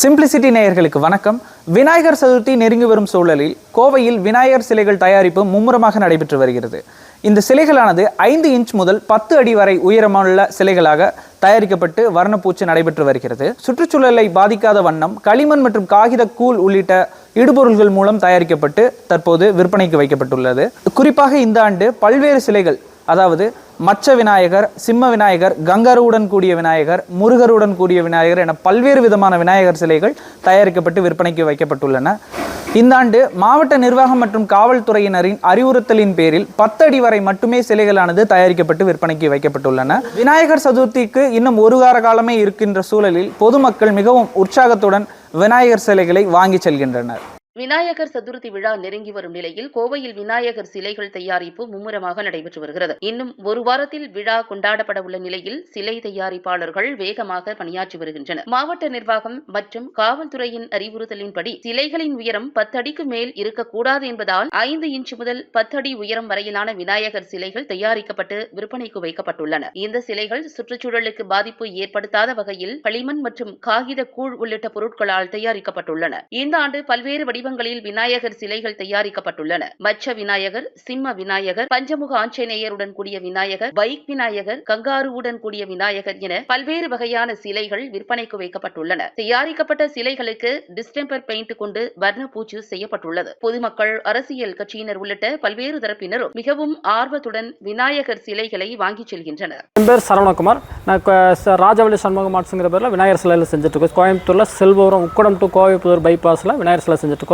Simplicity நேயர்களுக்கு வணக்கம். விநாயகர் சதுர்த்தி நெருங்கி வரும் சூழலில் கோவையில் விநாயகர் சிலைகள் தயாரிப்பு மும்முரமாக நடைபெற்று வருகிறது. இந்த சிலைகளானது ஐந்து இன்ச் முதல் பத்து அடி வரை உயரமுள்ள சிலைகளாக தயாரிக்கப்பட்டு வர்ணப்பூச்சு நடைபெற்று வருகிறது. சுற்றுச்சூழலை பாதிக்காத வண்ணம் களிமண் மற்றும் காகித கூழ் உள்ளிட்ட இடுபொருள்கள் மூலம் தயாரிக்கப்பட்டு தற்போது விற்பனைக்கு வைக்கப்பட்டுள்ளது. குறிப்பாக இந்த ஆண்டு பல்வேறு சிலைகள் அதாவது மச்ச விநாயகர் சிம்ம விநாயகர் கங்கருடன் கூடிய விநாயகர் முருகருடன் கூடிய விநாயகர் என பல்வேறு விதமான விநாயகர் சிலைகள் தயாரிக்கப்பட்டு விற்பனைக்கு வைக்கப்பட்டுள்ளன. இந்த ஆண்டு மாவட்ட நிர்வாகம் மற்றும் காவல்துறையினரின் அறிவுறுத்தலின் பேரில் பத்து அடி வரை மட்டுமே சிலைகளானது தயாரிக்கப்பட்டு விற்பனைக்கு வைக்கப்பட்டுள்ளன. விநாயகர் சதுர்த்திக்கு இன்னும் ஒரு வார காலமே இருக்கின்ற சூழலில் பொதுமக்கள் மிகவும் உற்சாகத்துடன் விநாயகர் சிலைகளை வாங்கி செல்கின்றனர். விநாயகர் சதுர்த்தி விழா நெருங்கி வரும் நிலையில் கோவையில் விநாயகர் சிலைகள் தயாரிப்பு மும்முரமாக நடைபெற்று வருகிறது. இன்னும் ஒரு வாரத்தில் விழா கொண்டாடப்பட உள்ள நிலையில் சிலை தயாரிப்பாளர்கள் வேகமாக பணியாற்றி வருகின்றனர். மாவட்ட நிர்வாகம் மற்றும் காவல்துறையின் அறிவுறுத்தலின்படி சிலைகளின் உயரம் பத்தடிக்கு மேல் இருக்கக்கூடாது என்பதால் ஐந்து இன்ச் முதல் பத்தடி உயரம் வரையிலான விநாயகர் சிலைகள் தயாரிக்கப்பட்டு விற்பனைக்கு வைக்கப்பட்டுள்ளன. இந்த சிலைகள் சுற்றுச்சூழலுக்கு பாதிப்பு ஏற்படுத்தாத வகையில் களிமண் மற்றும் காகித கூழ் உள்ளிட்ட பொருட்களால் தயாரிக்கப்பட்டுள்ளன. இந்த ஆண்டு பல்வேறு வடிவங்களில் விநாயகர் சிலைகள் தயாரிக்கப்பட்டுள்ளன. மச்ச விநாயகர் சிம்ம விநாயகர் பஞ்சமுக ஆஞ்சநேயருடன் கூடிய விநாயகர் பைக் விநாயகர் கங்காருவுடன் கூடிய விநாயகர் என பல்வேறு வகையான சிலைகள் விற்பனைக்கு வைக்கப்பட்டுள்ளன. தயாரிக்கப்பட்ட சிலைகளுக்கு டிஸ்டெம்பர் பெயிண்ட் கொண்டு வர்ண பூச்சு செய்யப்பட்டுள்ளது. பொதுமக்கள் அரசியல் கட்சியினர் உள்ளிட்ட பல்வேறு தரப்பினரும் மிகவும் ஆர்வத்துடன் விநாயகர் சிலைகளை வாங்கிச் செல்கின்றனர். என் பேர் சரவணகுமார். நான் ராஜவள்ளி சண்முகம் ஆர்ட்ஸுங்கிற பேரில் விநாயகர் சிலையில் செஞ்சுட்ருக்கோம். கோயம்புத்தூரில் செல்வரம் உக்கடம் டு கோவைப்புதூர் பைபாஸில் விநாயகர் சிலை செஞ்சுட்டு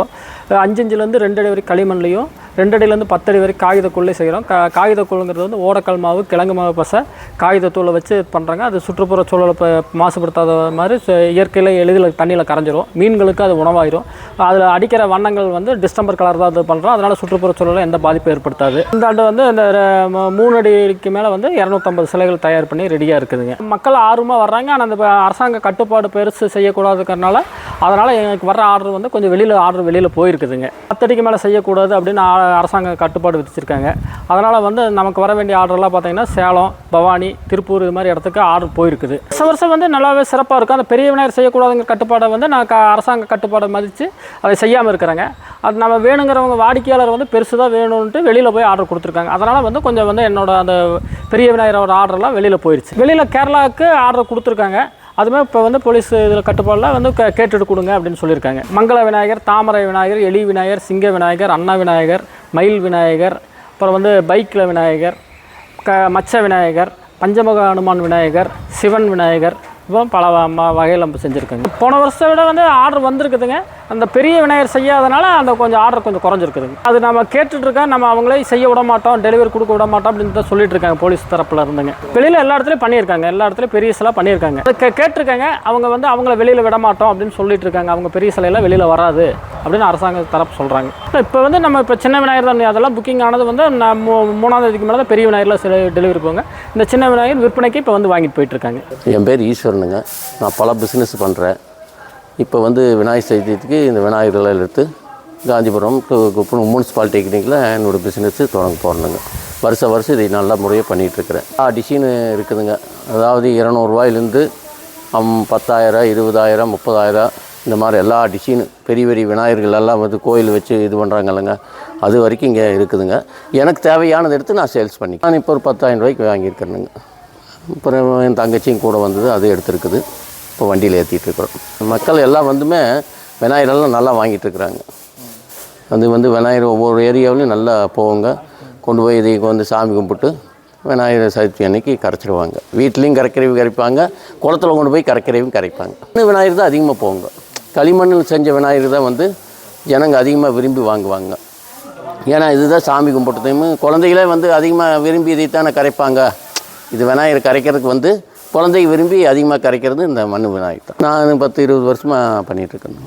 அஞ்சு இன்ச்சிலேருந்து ரெண்டடி வரை களிமண்லையும் ரெண்டடியிலேருந்து பத்தடி பத்து அடி வரை காகிதக்குள்ளே செய்கிறோம். கா காகிதக்கூழுங்கிறது வந்து ஓடக்கல் மாவு கிழங்கு மாவு பசை காகிதத்தூளை வச்சு பண்ணுறாங்க அது சுற்றுப்புற சூழலை இப்போ மாசுபடுத்தாத மாதிரி இயற்கையில் எளிதில் தண்ணியில் கரைஞ்சிரும். மீன்களுக்கு அது உணவாயிரும். அதில் அடிக்கிற வண்ணங்கள் வந்து டிஸ்டம்பர் கலர் தான் இது பண்ணுறோம் அதனால் சுற்றுப்புற சூழலில் எந்த பாதிப்பும் ஏற்படுத்தாது. இந்த ஆண்டு வந்து இந்த மூணு அடிக்கு மேலே வந்து இரநூத்தம்பது சிலைகள் தயார் பண்ணி ரெடியாக இருக்குதுங்க. மக்கள் ஆர்வமாக வர்றாங்க. ஆனால் அந்த அரசாங்க கட்டுப்பாடு பெருசு செய்யக்கூடாதுக்கறனால அதனால் எங்களுக்கு வர ஆர்டர் வந்து கொஞ்சம் வெளியில் ஆர்டர் வெளியில் போயிருக்குதுங்க. பத்தடிக்கு மேலே செய்யக்கூடாது அப்படின்னு அரசாங்கம் அரசாங்க கட்டுப்பாடு விதிச்சிருக்காங்க. அதனால் வந்து நமக்கு வர வேண்டிய ஆர்டர்லாம் பார்த்தீங்கன்னா சேலம் பவானி திருப்பூர் இது மாதிரி இடத்துக்கு ஆர்டர் போயிருக்குது. வருஷம் வருஷம் வந்து நல்லாவே சிறப்பாக இருக்கும். அந்த பெரிய விநாயகர் செய்யக்கூடாதுங்கிற கட்டுப்பாடை வந்து நான் க அரசாங்க கட்டுப்பாடை மதித்து அதை செய்யாமல் இருக்கிறாங்க. அது நம்ம வேணுங்கிறவங்க வாடிக்கையாளர் வந்து பெருசு தான் வேணும்ன்ட்டு வெளியில் போய் ஆர்டர் கொடுத்துருக்காங்க. அதனால் வந்து கொஞ்சம் வந்து என்னோட அந்த பெரிய விநாயகரோட ஆர்டர்லாம் வெளியில் போயிடுச்சு வெளியில் கேரளாவுக்கு ஆர்டர் கொடுத்துருக்காங்க. அதுமாதிரி இப்போ வந்து போலீஸ் இதில் கட்டுப்பாடெலாம் வந்து கேட்டுட்டு கொடுங்க அப்படின்னு சொல்லியிருக்காங்க. மங்கள விநாயகர் தாமரை விநாயகர் எலி விநாயகர் சிங்க விநாயகர் அண்ணா விநாயகர் மயில் விநாயகர் அப்புறம் வந்து பைக்கில் விநாயகர் க மச்ச விநாயகர் பஞ்சமுக அனுமான் விநாயகர் சிவன் விநாயகர் இப்போ பல வகையில் நம்ம செஞ்சுருக்கோங்க. போன வருஷத்தை விட வந்து ஆர்டர் வந்திருக்குதுங்க. அந்த பெரிய விநாயகர் செய்யாதனால அந்த கொஞ்சம் ஆர்டர் கொஞ்சம் குறைஞ்சிருக்குதுங்க அது நம்ம கேட்டுட்ருக்கோம் நம்ம அவங்களே செய்ய விட மாட்டோம் டெலிவரி கொடுக்க விட மாட்டோம் அப்படின்னு தான் சொல்லிட்டு இருக்காங்க போலீஸ் தரப்பில் இருந்துங்க. வெளியில் எல்லா இடத்துலையும் பண்ணியிருக்காங்க எல்லா இடத்துலையும் பெரிய சிலை பண்ணியிருக்காங்க. அது கே கேட்டிருக்காங்க அவங்க வந்து அவங்கள வெளியில் விட மாட்டோம் அப்படின்னு சொல்லிட்டு இருக்காங்க அவங்க பெரிய சிலையெல்லாம் வெளியில் வராது அப்படின்னு அரசாங்க தரப்பு சொல்கிறாங்க இப்போ வந்து நம்ம இப்போ சின்ன விநாயகர் தான் அதெல்லாம் புக்கிங் ஆனது வந்து நான் மூ மூணாம் தேதிக்கு மேலே தான் பெரிய விநாயகரில் சில டெலிவரி போங்க. இந்த சின்ன விநாயகர் விற்பனைக்கு இப்போ வந்து வாங்கிட்டு போயிட்டு இருக்காங்க என் பேர் ஈஸ்வரனுங்க. நான் பல பிஸ்னஸ் பண்ணுறேன் இப்போ வந்து விநாயகர் சதுர்த்திக்கு இந்த விநாயகர்களை எடுத்து காந்திபுரம் உமன்ஸ் பாலிடெக்னிக்கில் என்னோடய பிஸ்னஸ்ஸு தொடங்க போகிறேனுங்க வருஷ வருஷம் இதை நல்ல முறையாக பண்ணிகிட்ருக்கிறேன் டிசைனு இருக்குதுங்க. அதாவது இரநூறுவாயிலேருந்து பத்தாயிரம் இருபதாயிரம் முப்பதாயிரம் இந்த மாதிரி எல்லா டிசைனு பெரிய பெரிய விநாயகர்கள் எல்லாம் வந்து கோயில் வச்சு இது பண்ணுறாங்க இல்லைங்க அது வரைக்கும் இங்கே இருக்குதுங்க. எனக்கு தேவையானதை எடுத்து நான் சேல்ஸ் பண்ணி நான் இப்போ ஒரு பத்தாயிரம் ரூபாய்க்கு வாங்கியிருக்கிறேனுங்க. அப்புறம் என் தங்கச்சியும் கூட வந்தது அது எடுத்துருக்குது. இப்போ வண்டியில் ஏற்றிட்டு இருக்கிறோம் மக்கள் எல்லாம் வந்துமே விநாயகரெல்லாம் நல்லா வாங்கிட்டுருக்குறாங்க. அது வந்து விநாயகர் ஒவ்வொரு ஏரியாவிலையும் நல்லா போவாங்க. கொண்டு போய் இதை வந்து சாமி கும்பிட்டு விநாயகர் சதுர்த்தி அன்னைக்கு கரைச்சிடுவாங்க. வீட்லேயும் கரைக்கிறவையும் கரைப்பாங்க. குளத்துல கொண்டு போய் கரைக்கிறவையும் கரைப்பாங்க. இன்னும் விநாயகர் தான் அதிகமாக போவாங்க. களிமண்ணில் செஞ்ச விநாயகர் தான் வந்து ஜனங்க அதிகமாக விரும்பி வாங்குவாங்க. ஏன்னா இதுதான் சாமி கும்பிட்டதையும் குழந்தைகளே வந்து அதிகமாக விரும்பி இதைத்தானே கரைப்பாங்க. இது விநாயகர் கரைக்கிறதுக்கு வந்து குழந்தை விரும்பி அதிகமாக கரைக்கிறது இந்த மண் விநாயகர் தான். நான் பத்து இருபது வருஷமாக பண்ணிகிட்ருக்கேன்